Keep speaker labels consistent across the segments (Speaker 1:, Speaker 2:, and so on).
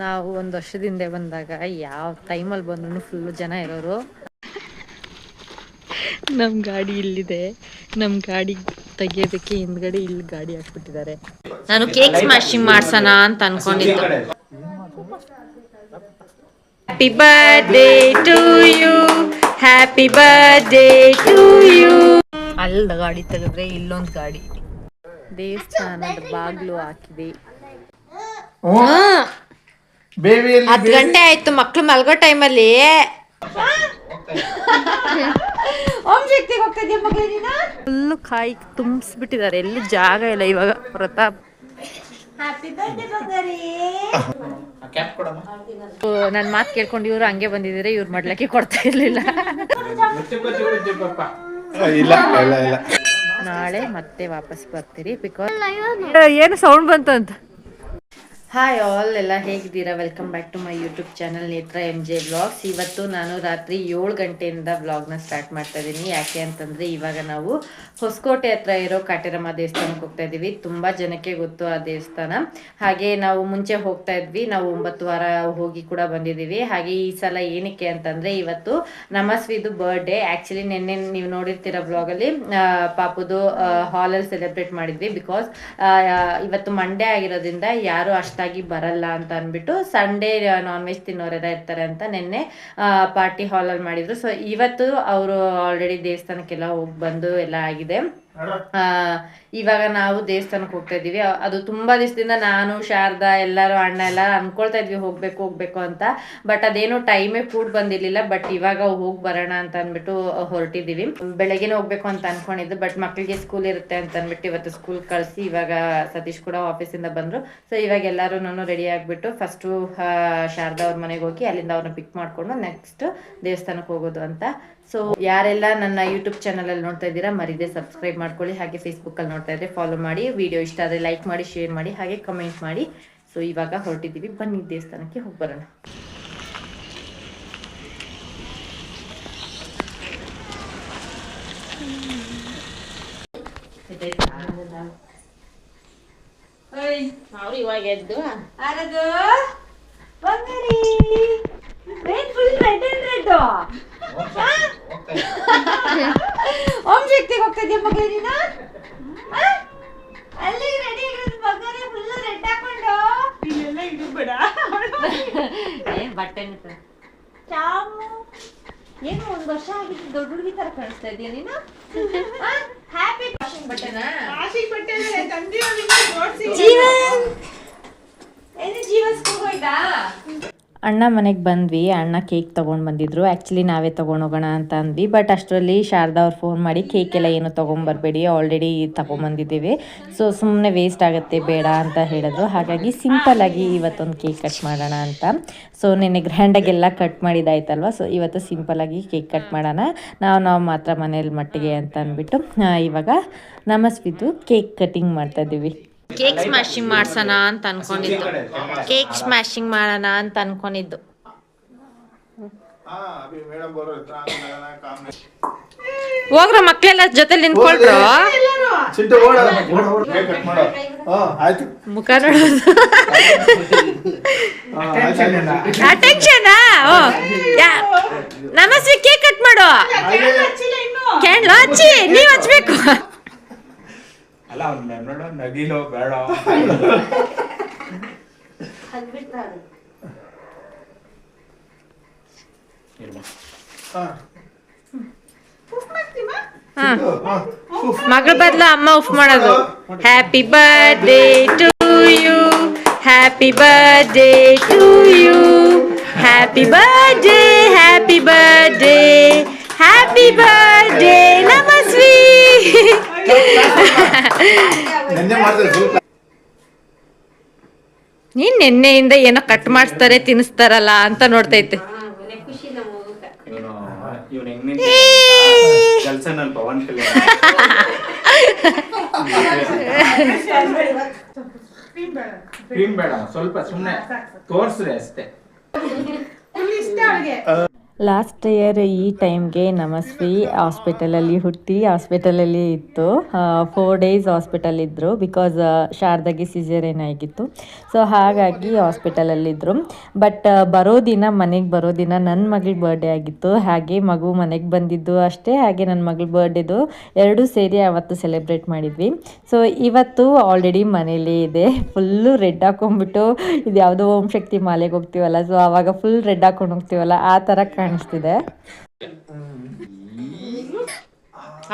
Speaker 1: ನಾವು ಒಂದು ವರ್ಷದಿಂದ ಬಂದಾಗ ಯಾವ ಟೈಮಲ್ಲಿ ಬಂದ್ರು ಫುಲ್ ಜನ ಇರೋರು. ನಮ್ಮ ಗಾಡಿ ಇಲ್ಲಿದೆ. ನಮ್ಮ ಗಾಡಿ ತೆಗಿಯೋದಕ್ಕೆ ಹಿಂದ್ಗಡೆ ಇಲ್ಲಿ ಗಾಡಿ ಹಾಕ್ಬಿಟ್ಟಿದ್ದಾರೆ. ನಾನು ಕೇಕ್ ಸ್ಮ್ಯಾಶಿಂಗ್ ಮಾಡ್ಸೋಣ ಅಂತ ಅನ್ಕೊಂಡಿದ್ದು. Happy birthday to you happy birthday to you ಅಲ್ಲ ಗಾಡಿ ತೆಗೆದ್ರೆ ಇಲ್ಲೊಂದು ಗಾಡಿ. ದೇವಸ್ಥಾನದ ಬಾಗ್ಲು ಹಾಕಿದೆ. ಹತ್ತು ಗಂಟೆ ಆಯ್ತು ಮಕ್ಳು ಮಲ್ಗೋ ಟೈಮಲ್ಲಿ. ಫುಲ್ಲು ಕಾಯಿ ತುಂಬಿಸ್ಬಿಟ್ಟಿದ್ದಾರೆ ಎಲ್ಲಿ ಜಾಗ ಇಲ್ಲ ಇವಾಗ ಪ್ರತಾಪ್. ನನ್ನ ಮಾತು ಕೇಳ್ಕೊಂಡು ಇವ್ರು ಹಂಗೆ ಬಂದಿದ್ರೆ ಇವ್ರು ಮಾಡ್ಲಕ್ಕೆ ಕೊಡ್ತಾ ಇರ್ಲಿಲ್ಲ.
Speaker 2: ಇಲ್ಲ ಇಲ್ಲ ಇಲ್ಲ.
Speaker 1: ನಾಳೆ ಮತ್ತೆ ವಾಪಸ್ ಬರ್ತೀರಿ ಬಿಕಾಸ್ ಏನು ಸೌಂಡ್ ಬಂತು ಅಂತ ಹಾಯ್ ಆಲ್ ಎಲ್ಲ ಹೇಗಿದ್ದೀರಾ? Welcome back to my YouTube channel Netra M J blogs ಇವತ್ತು ನಾನು ರಾತ್ರಿ ಏಳು ಗಂಟೆಯಿಂದ ಬ್ಲಾಗ್ನ ಸ್ಟಾರ್ಟ್ ಮಾಡ್ತಾ ಇದ್ದೀನಿ ಯಾಕೆ ಅಂತಂದರೆ ಇವಾಗ ನಾವು ಹೊಸಕೋಟೆ ಹತ್ರ ಇರೋ ಕಾಟೇರಮ್ಮ ದೇವಸ್ಥಾನಕ್ಕೆ ಹೋಗ್ತಾ ಇದ್ದೀವಿ ತುಂಬ ಜನಕ್ಕೆ ಗೊತ್ತು ಆ ದೇವಸ್ಥಾನ. ಹಾಗೆ ನಾವು ಮುಂಚೆ ಹೋಗ್ತಾ ಇದ್ವಿ. ನಾವು ಒಂಬತ್ತು ವಾರ ಹೋಗಿ ಕೂಡ ಬಂದಿದ್ದೀವಿ. ಹಾಗೆ ಈ ಸಲ ಏನಕ್ಕೆ ಅಂತಂದರೆ ಇವತ್ತು ನಮಸ್ವಿದು ಬರ್ಡೇ ಆ್ಯಕ್ಚುಲಿ ನಿನ್ನೆ ನೀವು ನೋಡಿರ್ತೀರ ಬ್ಲಾಗಲ್ಲಿ ಪಾಪುದು ಹಾಲಲ್ಲಿ ಸೆಲೆಬ್ರೇಟ್ ಮಾಡಿದ್ವಿ ಬಿಕಾಸ್ ಇವತ್ತು ಮಂಡೇ ಆಗಿರೋದ್ರಿಂದ ಯಾರು ಅಷ್ಟಾಗಿ ಬರಲ್ಲ ಅಂತ ಅಂದ್ಬಿಟ್ಟು ಸಂಡೇ ನಾನ್ ವೆಜ್ ತಿನ್ನೋರೆಲ್ಲ ಇರ್ತಾರೆ ಅಂತ ನಿನ್ನೆ ಪಾರ್ಟಿ ಹಾಲಲ್ಲಿ ಮಾಡಿದ್ರು. ಸೊ ಇವತ್ತು ಅವರು ಆಲ್ರೆಡಿ ದೇವಸ್ಥಾನಕ್ಕೆಲ್ಲ ಹೋಗಿ ಬಂದು ಎಲ್ಲ ಆಗಿದೆ. ಇವಾಗ ನಾವು ದೇವಸ್ಥಾನಕ್ಕೆ ಹೋಗ್ತಾ ಇದೀವಿ ಅದು ತುಂಬಾ ದಿವಸದಿಂದ ನಾನು, ಶಾರದಾ, ಎಲ್ಲರೂ, ಅಣ್ಣ ಎಲ್ಲ ಅನ್ಕೊಳ್ತಾ ಇದ್ವಿ, ಹೋಗ್ಬೇಕು ಹೋಗ್ಬೇಕು ಅಂತ. ಬಟ್ ಅದೇನು ಟೈಮೇ ಕೂಡ ಬಂದಿರ್ಲಿಲ್ಲ. ಬಟ್ ಇವಾಗ ಹೋಗಿ ಬರೋಣ ಅಂತ ಅಂದ್ಬಿಟ್ಟು ಹೊರಟಿದೀವಿ ಬೆಳಗ್ಗೆನೇ ಹೋಗ್ಬೇಕು ಅಂತ ಅನ್ಕೊಂಡಿದ್ದು. ಬಟ್ ಮಕ್ಕಳಿಗೆ ಸ್ಕೂಲ್ ಇರುತ್ತೆ ಅಂತ ಅಂದ್ಬಿಟ್ಟು ಇವತ್ತು ಸ್ಕೂಲ್ ಕಳಿಸಿ ಇವಾಗ ಸತೀಶ್ ಕೂಡ ಆಫೀಸಿಂದ ಬಂದ್ರು. ಸೊ ಇವಾಗ ಎಲ್ಲರೂ ರೆಡಿ ಆಗ್ಬಿಟ್ಟು ಫಸ್ಟು ಶಾರದಾ ಅವ್ರ ಮನೆಗೆ ಹೋಗಿ ಅಲ್ಲಿಂದ ಅವ್ರನ್ನ ಪಿಕ್ ಮಾಡ್ಕೊಂಡು ನೆಕ್ಸ್ಟ್ ದೇವಸ್ಥಾನಕ್ಕೆ ಹೋಗೋದು ಅಂತ ಸೊ ಯಾರೆಲ್ಲ ನನ್ನ ಯೂಟ್ಯೂಬ್ ಚಾನಲ್ ಅಲ್ಲಿ ನೋಡ್ತಾ ಇದ್ದೀರಾ ಮರಿದೆ ಸಬ್ಸ್ಕ್ರೈಬ್ ಮಾಡ್ಕೊಳ್ಳಿ. ಹಾಗೆ ಫೇಸ್ಬುಕ್ ಅಲ್ಲಿ ನೋಡ್ತಾ ಇದ್ರೆ ಫಾಲೋ ಮಾಡಿ. ವಿಡಿಯೋ ಇಷ್ಟ ಆದರೆ ಲೈಕ್ ಮಾಡಿ ಶೇರ್ ಮಾಡಿ ಹಾಗೆ ಕಮೆಂಟ್ ಮಾಡಿ. ಸೊ ಇವಾಗ ಹೊರಟಿದ್ದೀವಿ. ಬನ್ನಿ ದೇವಸ್ಥಾನಕ್ಕೆ ಹೋಗಿ ಬರೋಣ. ಅವ್ರು ಇವಾಗ ಎದ್ದು.
Speaker 3: ಆರದು? ಬಂಗಾರಿ. ಏನ್ ಫುಲ್ ರೆಡ್ ಅಂಡ್ ರೆಡ್ ಓಂ ಶಕ್ತಿಗೆ ಹೋಗ್ತಾ ಇದೆಯಾ ಮಗ ನೀನು? ಅಲ್ಲಿ ರೆಡಿ ಫುಲ್ಲು ಫುಲ್ ರೆಡ್ ಹಾಕೊಂಡು. ಇಲ್ಲೆಲ್ಲ ಇದು ಬೇಡ
Speaker 1: ಬಟ್ಟೆ
Speaker 3: ಚಾಮು ಏನು ಒಂದ್ ವರ್ಷ ಆಗಿದ್ದು ದೊಡ್ಡ ಹುಡುಗಿ ತರ ಕಾಣಿಸ್ತಾ ಇದೀಯ ನೀನು? ಹ್ಯಾಪಿ ವಾಷಿಂಗ್ ಬಟ್ಟೆನಾ ಜೀವನ್! ಏನು ಜೀವನ್ ಸ್ಕೂಲ್ ಹೋಯ್ತಾ
Speaker 1: ಅಣ್ಣ ಮನೆಗೆ ಬಂದ್ವಿ. ಅಣ್ಣ ಕೇಕ್ ತೊಗೊಂಡು ಬಂದಿದ್ರು. ಆ್ಯಕ್ಚುಲಿ ನಾವೇ ತೊಗೊಂಡೋಗೋಣ ಅಂತ ಅಂದ್ವಿ. ಬಟ್ ಅಷ್ಟರಲ್ಲಿ ಶಾರದಾ ಅವ್ರು ಫೋನ್ ಮಾಡಿ ಕೇಕ್ ಎಲ್ಲ ಏನು ತೊಗೊಂಬರ್ಬೇಡಿ ಆಲ್ರೆಡಿ ತೊಗೊಂಬಂದಿದ್ದೀವಿ ಸೊ ಸುಮ್ಮನೆ ವೇಸ್ಟ್ ಆಗುತ್ತೆ, ಬೇಡ ಅಂತ ಹೇಳಿದ್ರು. ಹಾಗಾಗಿ ಸಿಂಪಲ್ಲಾಗಿ ಇವತ್ತೊಂದು ಕೇಕ್ ಕಟ್ ಮಾಡೋಣ ಅಂತ. ಸೊ ನಿನ್ನೆ ಗ್ರ್ಯಾಂಡಾಗೆಲ್ಲ ಕಟ್ ಮಾಡಿದ್ದಾಯ್ತಲ್ವ ಸೊ ಇವತ್ತು ಸಿಂಪಲ್ಲಾಗಿ ಕೇಕ್ ಕಟ್ ಮಾಡೋಣ. ನಾವು ನಾವು ಮಾತ್ರ ಮನೇಲಿ ಮಟ್ಟಿಗೆ ಅಂತ ಅಂದ್ಬಿಟ್ಟು ಇವಾಗ ನಮಸ್ವಿದ್ದು ಕೇಕ್ ಕಟಿಂಗ್ ಮಾಡ್ತಾ ಇದ್ದೀವಿ. ಕೇಕ್ ಸ್ಮ್ಯಾಶಿಂಗ್ ಮಾಡ್ಸೋಣ ಅಂತ ಅನ್ಕೊಂಡಿದ್ದು. ಕೇಕ್ ಸ್ಮ್ಯಾಶಿಂಗ್ ಮಾಡೋಣ ಅಂತ ಅನ್ಕೊಂಡಿದ್ದು. ಹೋಗ್ರ ಮಕ್ಳೆಲ್ಲ ಜೊತೆ ನಿಂತ್ಕೊಳ್ರು? ಮುಖ ನೋಡೋದು. ನಮಸ್ತೆ ಕೇಕ್ ಕಟ್ ಮಾಡು. ಕ್ಯಾಂಡ್ಲು ಹಚ್ಚಿ ನೀವ್ ಹಚ್ಬೇಕು.
Speaker 4: ಅಲ್ಲ ಅವ್ನು ನೋಡೋ ನಗಿಲೋ ಬೇಡ
Speaker 2: ಹಾ
Speaker 1: ಹಾ
Speaker 2: ಚಿಂಟು, ಹಾ
Speaker 1: ಮಗಳ ಬದಲು ಅಮ್ಮ ಉಫ್ ಮಾಡೋದು happy birthday to you happy birthday to you happy birthday happy birthday happy birthday Namasvi
Speaker 2: ನೆನ್ನೆ ಮಾಡಿದ್ರೆ ಸ್ವಲ್ಪ
Speaker 1: ನೀನ್ ನಿನ್ನೆಯಿಂದ ಏನೋ ಕಟ್ ಮಾಡಿಸ್ತಾರೆ ತಿನ್ನಿಸ್ತಾರಲ್ಲ ಅಂತ ನೋಡ್ತೈತೆ
Speaker 4: ಇವನು ಇವನು ಹೆಂಗ್ ಕೆಲಸ ನನ್ನ ಪವನ್ ಕಲ್ಯಾಣ್ ಕ್ರೀಮ್ ಬೇಡ ಸ್ವಲ್ಪ ಸುಮ್ಮನೆ ತೋರ್ಸ್ರಿ ಅಷ್ಟೇ
Speaker 1: ಲಾಸ್ಟ್ ಇಯರ್ ಈ ಟೈಮ್ಗೆ ನಮಸ್ವಿ ಹಾಸ್ಪಿಟಲಲ್ಲಿ ಹುಟ್ಟಿ ಹಾಸ್ಪಿಟಲಲ್ಲಿ ಇತ್ತು. ಫೋರ್ ಡೇಸ್ ಹಾಸ್ಪಿಟಲ್ ಇದ್ದರು ಬಿಕಾಸ್ ಶಾರದಾಗೆ ಸಿಸೇರಿಯನ್ ಆಗಿತ್ತು ಸೊ ಹಾಗಾಗಿ ಹಾಸ್ಪಿಟಲಲ್ಲಿದ್ದರು ಬಟ್ ಬರೋ ದಿನ, ಮನೆಗೆ ಬರೋ ದಿನ ನನ್ನ ಮಗಳ ಬರ್ಡೇ ಆಗಿತ್ತು. ಹಾಗೆ ಮಗು ಮನೆಗೆ ಬಂದಿದ್ದು ಅಷ್ಟೇ. ಹಾಗೆ ನನ್ನ ಮಗಳ ಬರ್ಡೇದು ಎರಡೂ ಸೇರಿ ಅವತ್ತು ಸೆಲೆಬ್ರೇಟ್ ಮಾಡಿದ್ವಿ. ಸೊ ಇವತ್ತು ಆಲ್ರೆಡಿ ಮನೇಲಿ ಇದೆ. ಫುಲ್ಲು ರೆಡ್ ಹಾಕೊಂಡ್ಬಿಟ್ಟು ಇದು ಯಾವುದೋ ಓಂ ಶಕ್ತಿ ಮಾಲೆಗೆ ಹೋಗ್ತೀವಲ್ಲ. ಸೊ ಆವಾಗ ಫುಲ್ ರೆಡ್ ಹಾಕೊಂಡು ಹೋಗ್ತೀವಲ್ಲ. ಆ ಥರ ಕಾಣಿಸ್ತಿದೆ.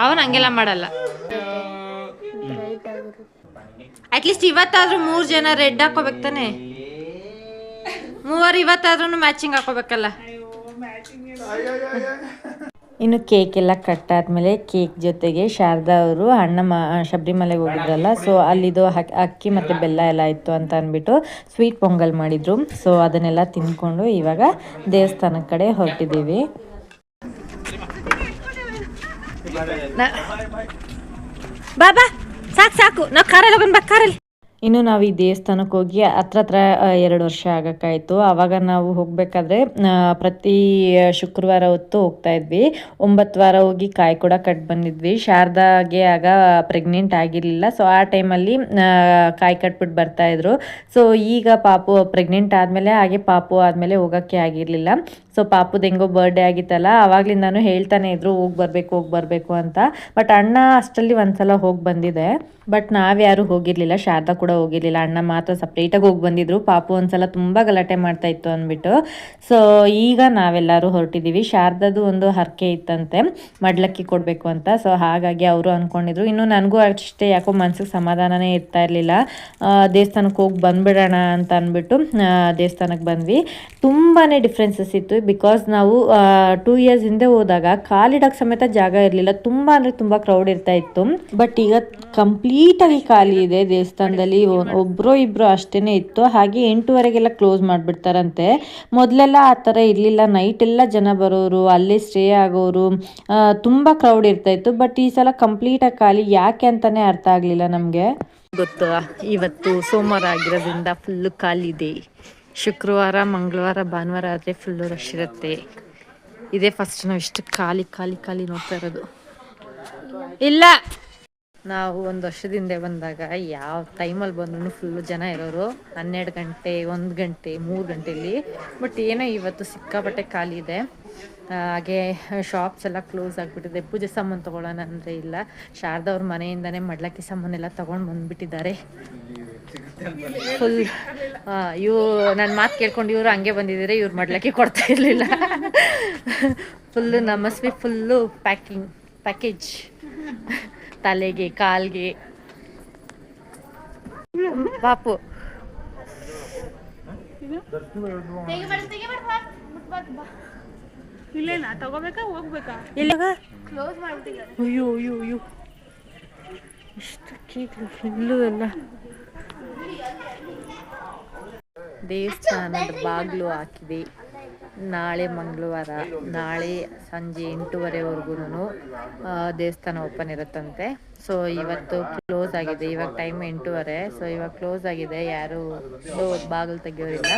Speaker 1: ಅವನು ಹಂಗೆಲ್ಲ ಮಾಡಲ್ಲ. ಅಟ್ಲೀಸ್ಟ್ ಇವತ್ತಾದ್ರೂ ಮೂರು ಜನ ರೆಡ್ ಹಾಕೋಬೇಕು ತಾನೆ? ಮೂವರು ಇವತ್ತಾದ್ರೂ ಮ್ಯಾಚಿಂಗ್ ಹಾಕೋಬೇಕಲ್ಲ. ಇನ್ನು ಕೇಕ್ ಎಲ್ಲ ಕಟ್ ಆದ್ಮೇಲೆ ಕೇಕ್ ಜೊತೆಗೆ ಶಾರದಾ ಅವರು ಅಣ್ಣ ಮ ಶಬರಿಮಲೆಗೆ ಹೋಗಿದ್ರಲ್ಲ ಸೊ ಅಲ್ಲಿದು ಅಕ್ಕಿ ಮತ್ತು ಬೆಲ್ಲ ಎಲ್ಲ ಇತ್ತು ಅಂತ ಅಂದ್ಬಿಟ್ಟು ಸ್ವೀಟ್ ಪೊಂಗಲ್ ಮಾಡಿದ್ರು. ಸೊ ಅದನ್ನೆಲ್ಲ ತಿಂದ್ಕೊಂಡು ಇವಾಗ ದೇವಸ್ಥಾನದ ಕಡೆ ಹೊರಟಿದ್ದೀವಿ. ಬಾಬಾ, ಸಾಕು ಸಾಕು. ನಾವು ಕಾರಲ್ಲಿ ಹೋಗೋಣ, ಬಾ ಕಾರಲ್ಲಿ. ಇನ್ನು ನಾವು ಈ ದೇವಸ್ಥಾನಕ್ಕೆ ಹೋಗಿ ಹತ್ರ ಹತ್ರ ಎರಡು ವರ್ಷ ಆಗಕ್ಕಾಯ್ತು. ಆವಾಗ ನಾವು ಹೋಗಬೇಕಾದ್ರೆ ಪ್ರತಿ ಶುಕ್ರವಾರ ಹೊತ್ತು ಹೋಗ್ತಾ ಇದ್ವಿ. ಒಂಬತ್ತು ವಾರ ಹೋಗಿ ಕಾಯಿ ಕೂಡ ಕಟ್ ಬಂದಿದ್ವಿ. ಶಾರದಾಗೆ ಆಗ ಪ್ರೆಗ್ನೆಂಟ್ ಆಗಿರಲಿಲ್ಲ. ಸೊ ಆ ಟೈಮಲ್ಲಿ ಕಾಯಿ ಕಟ್ಬಿಟ್ಟು ಬರ್ತಾ ಇದ್ರು. ಸೊ ಈಗ ಪಾಪು ಪ್ರೆಗ್ನೆಂಟ್ ಆದಮೇಲೆ, ಹಾಗೆ ಪಾಪು ಆದಮೇಲೆ ಹೋಗೋಕ್ಕೆ ಆಗಿರಲಿಲ್ಲ. ಸೊ ಪಾಪದ ಹೆಂಗೋ ಬರ್ಡೇ ಆಗಿತ್ತಲ್ಲ ಆವಾಗ್ಲಿಂದಾನು ಹೇಳ್ತಾನೆ ಇದ್ರು, ಹೋಗಿ ಬರಬೇಕು ಹೋಗಿ ಬರಬೇಕು ಅಂತ. ಬಟ್ ಅಣ್ಣ ಅಷ್ಟರಲ್ಲಿ ಒಂದ್ಸಲ ಹೋಗಿ ಬಂದಿದೆ. ಬಟ್ ನಾವ್ಯಾರು ಹೋಗಿರ್ಲಿಲ್ಲ, ಶಾರದಾ ಕೂಡ ಹೋಗಿರ್ಲಿಲ್ಲ. ಅಣ್ಣ ಮಾತ್ರ ಸಪ್ರೇಟಾಗಿ ಹೋಗಿ ಬಂದಿದ್ರು. ಪಾಪು ಒಂದ್ಸಲ ತುಂಬ ಗಲಾಟೆ ಮಾಡ್ತಾ ಇತ್ತು ಅಂದ್ಬಿಟ್ಟು. ಸೊ ಈಗ ನಾವೆಲ್ಲರೂ ಹೊರಟಿದ್ದೀವಿ ಶಾರದಾದು ಒಂದು ಹರಕೆ ಇತ್ತಂತೆ. ಮಡ್ಲಕ್ಕಿ ಕೊಡಬೇಕು ಅಂತ. ಸೊ ಹಾಗಾಗಿ ಅವರು ಅಂದ್ಕೊಂಡಿದ್ರು ಇನ್ನು ನನಗೂ ಅಷ್ಟೇ ಯಾಕೋ ಮನ್ಸಿಗೆ ಸಮಾಧಾನನೇ ಇರ್ತಾ ಇರಲಿಲ್ಲ. ದೇವಸ್ಥಾನಕ್ಕೆ ಹೋಗಿ ಬಂದ್ಬಿಡೋಣ ಅಂತ ಅಂದ್ಬಿಟ್ಟು ದೇವಸ್ಥಾನಕ್ಕೆ ಬಂದ್ವಿ. ತುಂಬಾ ಡಿಫ್ರೆನ್ಸಸ್ ಇತ್ತು. ಬಿಕಾಸ್ ನಾವು ಟೂ ಇಯರ್ಸ್ ಹಿಂದೆ ಹೋದಾಗ ಕಾಲಿಡಕ್ಕೆ ಸಮೇತ ಜಾಗ ಇರಲಿಲ್ಲ. ತುಂಬ ಅಂದರೆ ತುಂಬ ಕ್ರೌಡ್ ಇರ್ತಾ ಇತ್ತು. ಬಟ್ ಈಗ ಕಂಪ್ಲೀಟಾಗಿ ಖಾಲಿ ಇದೆ ದೇವಸ್ಥಾನದಲ್ಲಿ. ಒಬ್ರೋ ಇಬ್ರು ಅಷ್ಟೇನೆ ಇತ್ತು. ಹಾಗೆ ಎಂಟೂವರೆಗೆಲ್ಲ ಕ್ಲೋಸ್ ಮಾಡಿಬಿಡ್ತಾರಂತೆ. ಮೊದಲೆಲ್ಲ ಆ ಥರ ಇರಲಿಲ್ಲ. ನೈಟ್ ಎಲ್ಲ ಜನ ಬರೋರು, ಅಲ್ಲೇ ಸ್ಟೇ ಆಗೋರು ತುಂಬಾ ಕ್ರೌಡ್ ಇರ್ತಾ ಇತ್ತು. ಬಟ್ ಈ ಸಲ ಕಂಪ್ಲೀಟಾಗಿ ಖಾಲಿ. ಯಾಕೆ ಅಂತಾನೆ ಅರ್ಥ ಆಗಲಿಲ್ಲ ನಮಗೆ. ಗೊತ್ತು ಇವತ್ತು ಸೋಮವಾರ ಆಗಿರೋದ್ರಿಂದ ಫುಲ್ ಖಾಲಿ ಇದೆ. ಶುಕ್ರವಾರ, ಮಂಗಳವಾರ, ಭಾನುವಾರ ಆದರೆ ಫುಲ್ಲು ರಶ್ ಇರುತ್ತೆ. ಇದೇ ಫಸ್ಟ್ ನಾವು ಇಷ್ಟು ಖಾಲಿ ಖಾಲಿ ಖಾಲಿ ನೋಡ್ತಾ ಇರೋದು. ಇಲ್ಲ! ನಾವು ಒಂದು ವರ್ಷದಿಂದ ಬಂದಾಗ ಯಾವ ಟೈಮಲ್ಲಿ ಬಂದ್ರೂ ಫುಲ್ಲು ಜನ ಇರೋರು. ಹನ್ನೆರಡು ಗಂಟೆ, ಒಂದು ಗಂಟೆ, ಮೂರು ಗಂಟೆಯಲ್ಲಿ ಬಟ್ ಏನೋ ಇವತ್ತು ಸಿಕ್ಕಾಪಟ್ಟೆ ಖಾಲಿ ಇದೆ. ಹಾಗೆ ಶಾಪ್ಸ್ ಎಲ್ಲ ಕ್ಲೋಸ್ ಆಗಿಬಿಟ್ಟಿದೆ. ಪೂಜೆ ಸಾಮಾನು ತೊಗೊಳ್ಳೋಣ ಅಂದರೆ ಇಲ್ಲ. ಶಾರದಾ ಅವ್ರ ಮನೆಯಿಂದನೇ ಮಡ್ಲಕ್ಕಿ ಸಾಮಾನೆಲ್ಲ ತೊಗೊಂಡು ಬಂದುಬಿಟ್ಟಿದ್ದಾರೆ. ಫುಲ್ ಇವು ನನ್ನ ಮಾತು ಕೇಳ್ಕೊಂಡು ಇವರು ಹಂಗೆ ಬಂದಿದ್ರೆ ಇವ್ರು ಮಾಡ್ಲಿಕ್ಕೆ ಕೊಡ್ತಾ ಇರಲಿಲ್ಲ. Full Namasvi full packing package ತಲೆಗೆ ಕಾಲ್ಗೆ. ಪಾಪು
Speaker 3: ಇಲ್ಲೇನಾ ತಗೋಬೇಕಾ ಹೋಗ್ಬೇಕಾ?
Speaker 1: ಇಲ್ಲಿಗ ಅಯ್ಯೋ ಅಯ್ಯೋ ಅಯ್ಯೋ. ಇಷ್ಟು ಕೇಕ್ ಫುಲ್ಲು ಎಲ್ಲ. ದೇವಸ್ಥಾನದ ಬಾಗಿಲು ಹಾಕಿದೆ. ನಾಳೆ ಮಂಗಳವಾರ ನಾಳೆ ಸಂಜೆ ಎಂಟೂವರೆವರೆಗೂ ದೇವಸ್ಥಾನ ಓಪನ್ ಇರುತ್ತಂತೆ. ಸೊ ಇವತ್ತು ಕ್ಲೋಸ್ ಆಗಿದೆ. ಇವಾಗ ಟೈಮ್ ಎಂಟೂವರೆ. ಸೊ ಇವಾಗ ಕ್ಲೋಸ್ ಆಗಿದೆ. ಯಾರು ಬಾಗಿಲು ತೆಗಿಯೋರಿಲ್ಲ.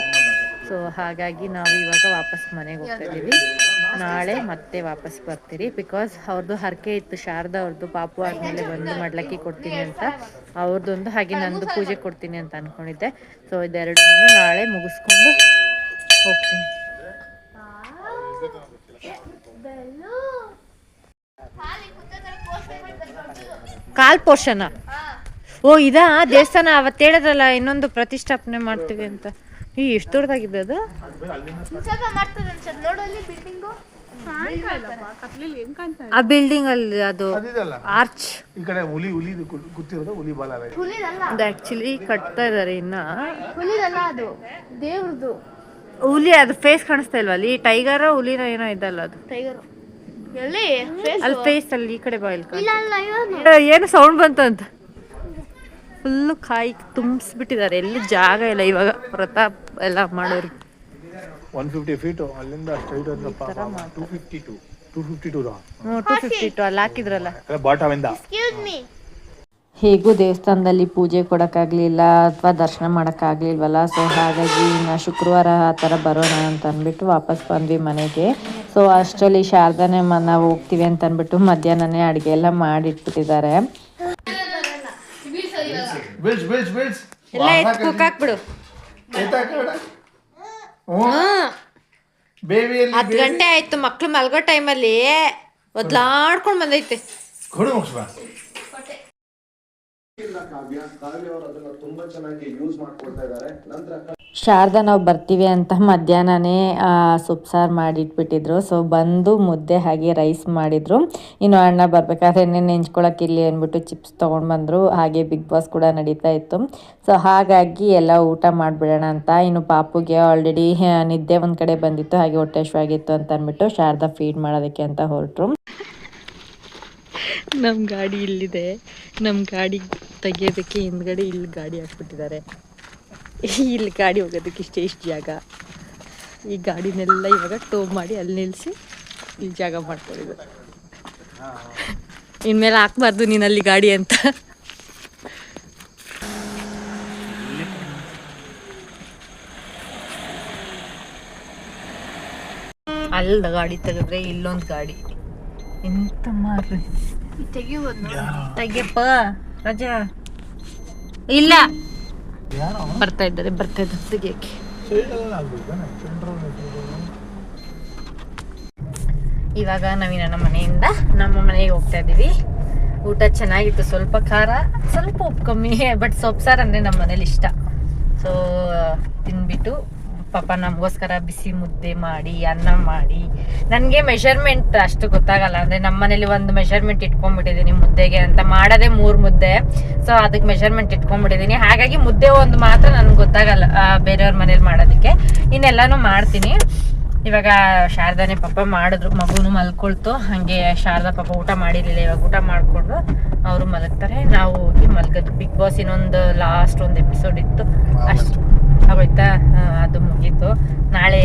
Speaker 1: ಸೊ ಹಾಗಾಗಿ ನಾವು ಇವಾಗ ವಾಪಸ್ ಮನೆಗೆ ಹೋಗ್ತಾ ಇದ್ದೀವಿ. ನಾಳೆ ಮತ್ತೆ ವಾಪಸ್ ಬರ್ತೀರಿ. ಬಿಕಾಸ್ ಅವ್ರದ್ದು ಹರಕೆ ಇತ್ತು. ಶಾರದಾ ಅವ್ರದ್ದು ಪಾಪು ಆದ್ಮೇಲೆ ಬಂದು ಮಾಡ್ಲಕ್ಕಿ ಕೊಡ್ತೀನಿ ಅಂತ. ಅವ್ರದ್ದೊಂದು ಹಾಗೆ ನಂದು ಪೂಜೆ ಕೊಡ್ತೀನಿ ಅಂತ ಅನ್ಕೊಂಡಿದ್ದೆ. ಸೊ ಇದೆರಡೂ ನಾಳೆ ಮುಗಿಸ್ಕೊಂಡು ಹೋಗ್ತೀನಿ. ಕಾಲ್ ಪೋರ್ಷನ್ ಓ, ಇದಾ ದೇವಸ್ಥಾನ ಅವತ್ತು ಹೇಳಿದ್ರಲ್ಲ ಇನ್ನೊಂದು ಪ್ರತಿಷ್ಠಾಪನೆ ಮಾಡ್ತೀವಿ ಅಂತ. ಈ ಎಷ್ಟು ದೊಡ್ಡದಾಗಿದೆ ಅದು? ಆ ಬಿಲ್ಡಿಂಗ್ ಅಲ್ಲಿ ಅದು
Speaker 2: ಅದಿದಲ್ಲ
Speaker 1: ಆರ್ಚ್
Speaker 2: ಈ ಕಡೆ ಹುಲಿ ಹುಲಿ ಕೂತಿರೋದು ಹುಲಿ ಬಾಲ.
Speaker 1: ಅದು ಆಕ್ಚುಲಿ ಕಟ್ತಾ ಇದಾರೆ ಇನ್ನ.
Speaker 5: ಹುಲಿದಲ್ಲ ಅದು. ದೇವ್ರದ್ದು
Speaker 1: ಹುಲಿ ಅದು ಫೇಸ್ ಕಾಣಿಸ್ತಾ ಇಲ್ವಾ ಅಲ್ಲಿ? ಟೈಗರ್ ಹುಲಿನ ಏನೋ ಇದಲ್ಲ ಅದು.
Speaker 5: ಟೈಗರ್
Speaker 1: ಅಲ್ಲಿ ಫೇಸ್ ಅಲ್ಲಿ ಈ ಕಡೆ ಬಾಯಿಲ್ ಏನು ಸೌಂಡ್ ಬಂತಂತ. ಫುಲ್ಲು ಕಾಯಿ ತುಂಬಿಸ್ಬಿಟ್ಟಿದ್ದಾರೆ. ಎಲ್ಲಿ ಜಾಗ ಇಲ್ಲ ಇವಾಗ. ವ್ರತ ಎಲ್ಲ ಮಾಡೋರು.
Speaker 2: ಒನ್ ಫಿಫ್ಟಿ ಫೀಟು ಅಲ್ಲಿಂದ straight two fifty to two fifty to
Speaker 1: two fifty to ಅಲ್ಲಿ ಹಾಕಿದ್ರಲ್ಲ
Speaker 2: ಬಾಟಮಿಂದ
Speaker 1: ಹೇಗೂ ದೇವಸ್ಥಾನದಲ್ಲಿ ಪೂಜೆ ಕೊಡೋಕ್ಕಾಗಲಿಲ್ಲ ಅಥವಾ ದರ್ಶನ ಮಾಡೋಕ್ಕಾಗಲಿಲ್ವಲ್ಲ? ಸೊ ಹಾಗಾಗಿ ಇನ್ನು ಶುಕ್ರವಾರ ಆ ಥರ ಬರೋಣ ಅಂತ ಅಂದ್ಬಿಟ್ಟು ವಾಪಸ್ ಬಂದ್ವಿ ಮನೆಗೆ. ಸೊ ಅಷ್ಟರಲ್ಲಿ ಶಾರದಾನೆ ಮ ನಾವು ಹೋಗ್ತೀವಿ ಅಂತ ಅಂದ್ಬಿಟ್ಟು ಮಧ್ಯಾಹ್ನನೇ ಅಡುಗೆ ಎಲ್ಲ ಮಾಡಿಟ್ಬಿಟ್ಟಿದ್ದಾರೆ.
Speaker 2: ಬೀಳ್ಸ್ ಬೀಳ್ಸ್ ಬೀಳ್ಸ್.
Speaker 1: ಎಲ್ಲ ಎತ್ತು ಕುಕ್ಕಾಕ್ಬಿಡು ಹತ್ತು ಗಂಟೆ ಆಯ್ತು ಮಕ್ಳು ಮಲ್ಗೋ ಟೈಮಲ್ಲಿ ಒದ್ಲಾಡ್ಕೊಂಡು ಬಂದೈತೆ.
Speaker 2: ಕೊಡು ಮುಗಿಸ್ಬಾ.
Speaker 1: ಶಾರದಾ ನಾವು ಬರ್ತೀವಿ ಅಂತ ಮಧ್ಯಾಹ್ನನೇ ಸೊಪ್ಪು ಸಾರು ಮಾಡಿಟ್ಬಿಟ್ಟಿದ್ರು. ಸೊ ಬಂದು ಮುದ್ದೆ ಹಾಗೆ ರೈಸ್ ಮಾಡಿದ್ರು. ಇನ್ನು ಅಣ್ಣ ಬರ್ಬೇಕಾದ್ರೆ ನೆಂಚ್ಕೊಳಕ್ಕೆ ಇಲ್ಲಿ ಅಂದ್ಬಿಟ್ಟು ಚಿಪ್ಸ್ ತೊಗೊಂಡು ಬಂದರು. ಹಾಗೆ ಬಿಗ್ ಬಾಸ್ ಕೂಡ ನಡೀತಾ ಇತ್ತು. ಸೊ ಹಾಗಾಗಿ ಎಲ್ಲ ಊಟ ಮಾಡಿಬಿಡೋಣ ಅಂತ. ಇನ್ನು ಪಾಪುಗೆ ಆಲ್ರೆಡಿ ನಿದ್ದೆ ಒಂದು ಕಡೆ ಬಂದಿತ್ತು. ಹಾಗೆ ಹೊಟ್ಟೆ ಆಗಿತ್ತು ಅಂತ ಅಂದ್ಬಿಟ್ಟು ಶಾರದಾ ಫೀಡ್ ಮಾಡೋದಕ್ಕೆ ಅಂತ ಹೊರಟ್ರು. ನಮ್ಮ ಗಾಡಿ ಇಲ್ಲಿದೆ. ನಮ್ಮ ಗಾಡಿ ತೆಗಿಯೋದಕ್ಕೆ ಹಿಂದ್ಗಡೆ ಇಲ್ಲಿ ಗಾಡಿ ಹಾಕ್ಬಿಟ್ಟಿದ್ದಾರೆ. ಇಲ್ಲಿ ಗಾಡಿ ಹೋಗೋದಕ್ಕೆ ಇಷ್ಟೇ ಇಷ್ಟು ಜಾಗ. ಈ ಗಾಡಿನೆಲ್ಲ ಇವಾಗ ಟೋ ಮಾಡಿ ಅಲ್ಲಿ ನಿಲ್ಲಿಸಿ ಇಲ್ಲಿ ಜಾಗ ಮಾಡ್ಕೊಂಡಿದ್ದು. ಇನ್ಮೇಲೆ ಹಾಕ್ಬಾರ್ದು ನೀನು ಅಲ್ಲಿ ಗಾಡಿ ಅಂತ. ಅಲ್ಲ ಗಾಡಿ ತೆಗೆದ್ರೆ ಇಲ್ಲೊಂದು ಗಾಡಿ. ಎಂತ ಮಾರ್ರಿ. ತೆಗಿಯಪ್ಪ. ರಜಾ. ಇಲ್ಲ. ಬರ್ತಾ ಇದ್ದಾರೆ ಬರ್ತಾ ಇದ್ದಾರೆ. ತೆಗಿಯಕ್ಕೆ ಇವಾಗ ನಮ್ಮ ಮನೆಯಿಂದ ನಮ್ಮ ಮನೆಗೆ ಹೋಗ್ತಾ ಇದ್ದೀವಿ. ಊಟ ಚೆನ್ನಾಗಿತ್ತು ಸ್ವಲ್ಪ ಖಾರ ಸ್ವಲ್ಪ ಉಪ್ಪು ಕಮ್ಮಿ ಬಟ್ ಸೊಪ್ಪು ಸಾರು ಅಂದರೆ ನಮ್ಮ ಮನೇಲಿ ಇಷ್ಟ. ಸೊ ತಿಂದ್ಬಿಟ್ಟು ಪಾಪ ನಮಗೋಸ್ಕರ ಬಿಸಿ ಮುದ್ದೆ ಮಾಡಿ ಅನ್ನ ಮಾಡಿ. ನನಗೆ ಮೆಷರ್ಮೆಂಟ್ ಅಷ್ಟು ಗೊತ್ತಾಗಲ್ಲ. ಅಂದರೆ ನಮ್ಮ ಮನೇಲಿ ಒಂದು ಮೆಷರ್ಮೆಂಟ್ ಇಟ್ಕೊಂಡ್ಬಿಟ್ಟಿದ್ದೀನಿ ಮುದ್ದೆಗೆ ಅಂತ. ಮಾಡೋದೇ ಮೂರು ಮುದ್ದೆ. ಸೊ ಅದಕ್ಕೆ ಮೆಷರ್ಮೆಂಟ್ ಇಟ್ಕೊಂಡ್ಬಿಟ್ಟಿದ್ದೀನಿ ಹಾಗಾಗಿ ಮುದ್ದೆ ಒಂದು ಮಾತ್ರ ನನಗೆ ಗೊತ್ತಾಗಲ್ಲ ಬೇರೆಯವ್ರ ಮನೇಲಿ ಮಾಡೋದಕ್ಕೆ. ಇನ್ನೆಲ್ಲನೂ ಮಾಡ್ತೀನಿ. ಇವಾಗ ಶಾರದಾನೆ ಪಾಪ ಮಾಡಿದ್ರು. ಮಗುನು ಮಲ್ಕೊಳ್ತು. ಹಾಗೆ ಶಾರದಾ ಪಾಪ ಊಟ ಮಾಡಿರಲಿಲ್ಲ. ಇವಾಗ ಊಟ ಮಾಡಿಕೊಂಡು ಅವರು ಮಲಗ್ತಾರೆ. ನಾವು ಹೋಗಿ ಮಲ್ಗೋದು. ಬಿಗ್ ಬಾಸ್ ಇನ್ನೊಂದು ಲಾಸ್ಟ್ ಒಂದು ಎಪಿಸೋಡ್ ಇತ್ತು. ಅಷ್ಟು. ಆಗೋಯ್ತಾ? ಅದು ಮುಗೀತು. ನಾಳೆ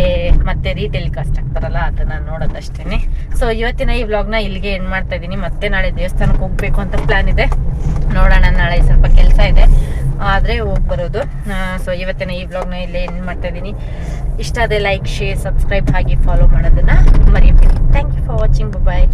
Speaker 1: ಮತ್ತೆ ರೀಟೆಲಿಕಾಸ್ಟ್ ಆಗ್ತಾರಲ್ಲ, ಅದನ್ನ ನೋಡೋದಷ್ಟೇನೆ. ಸೊ ಇವತ್ತಿನ ಈ ವ್ಲಾಗ್ನ ಇಲ್ಲಿಗೆ ಎಂಡ್ ಮಾಡ್ತಾ ಇದ್ದೀನಿ ಮತ್ತೆ ನಾಳೆ ದೇವಸ್ಥಾನಕ್ಕೆ ಹೋಗ್ಬೇಕು ಅಂತ ಪ್ಲಾನ್ ಇದೆ. ನೋಡೋಣ, ನಾಳೆ ಸ್ವಲ್ಪ ಕೆಲಸ ಇದೆ. ಆದರೆ ಹೋಗಿ ಬರೋದು. ಸೊ ಇವತ್ತಿನ ಈ ವ್ಲಾಗ್ನ ಇಲ್ಲೇ ಎಂಡ್ ಮಾಡ್ತಾ ಇದ್ದೀನಿ ಇಷ್ಟ ಆದ್ರೆ ಲೈಕ್ ಶೇರ್ ಸಬ್ಸ್ಕ್ರೈಬ್ ಆಗಿ ಫಾಲೋ ಮಾಡೋದನ್ನ ಮರಿಬೇಡಿ. Thank you for watching bye